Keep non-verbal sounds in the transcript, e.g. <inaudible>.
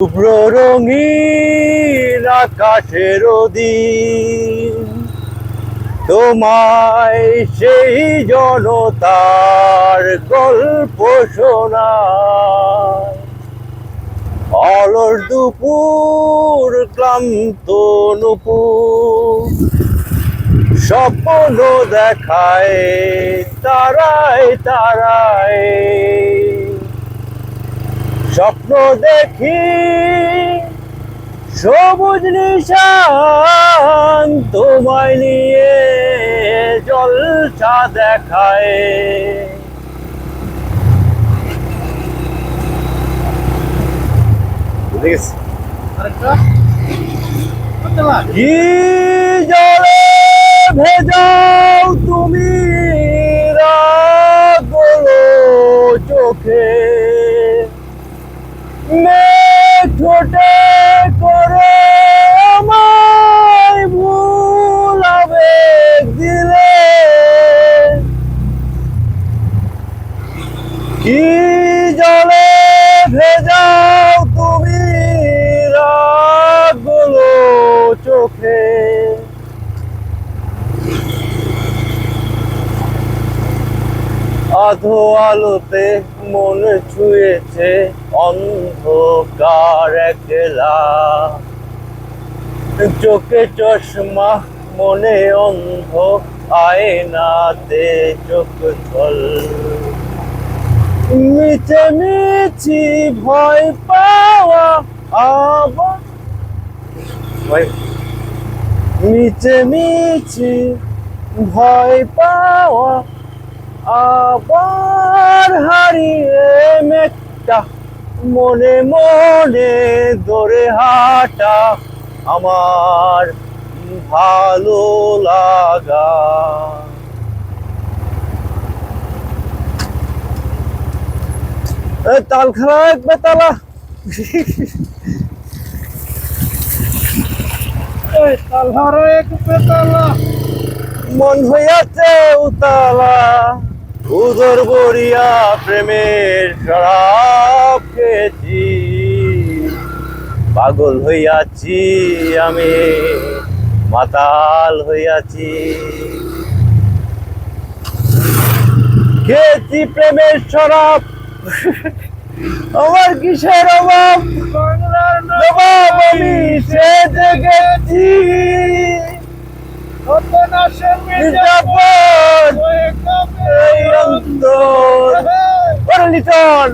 শুভ্র রঙিন আকাশের দিন তোমায় সেই জনতার গল্প শোনায় অলর দুপুর, ক্লান্ত নুপুর, স্বপ্ন দেখায়, তারায় তারায়। স্বপ্ন দেখি সবুজ নিশান তোমায় নিয়ে জলসা দেখায়। কি জলে ভেজাও তুমি রাগলো চোখে? ঠোঁটে করে আমায় ভুল আবেগ দিলে। কি জলে ভেজাও তুমি রাগলো চোখে? আধো আলোতে মন ছুঁয়েছে। অন্ধকার একলা। চোখে চশমা, মনে অন্ধ, আয়নাতে চোখ জল। মিছে মিছি ভয় পাওয়া আবার মিছে মিছি ভয় পাওয়া আবার হারিয়ে মেঘটা মনে মনে দৌড়ে হাঁটা আমার ভালো লাগা। তাল খারাপ একবার, তালা। মন হইয়াছে উতালা। উদর বরিয়া প্রেমের শরাব খেয়েছি পাগল হইয়াছি আমি মাতাল হইয়াছি। খেয়েছি প্রেমের শরাব। আমার কিসের অভাব? আমি ওরে <laughs> লিটন।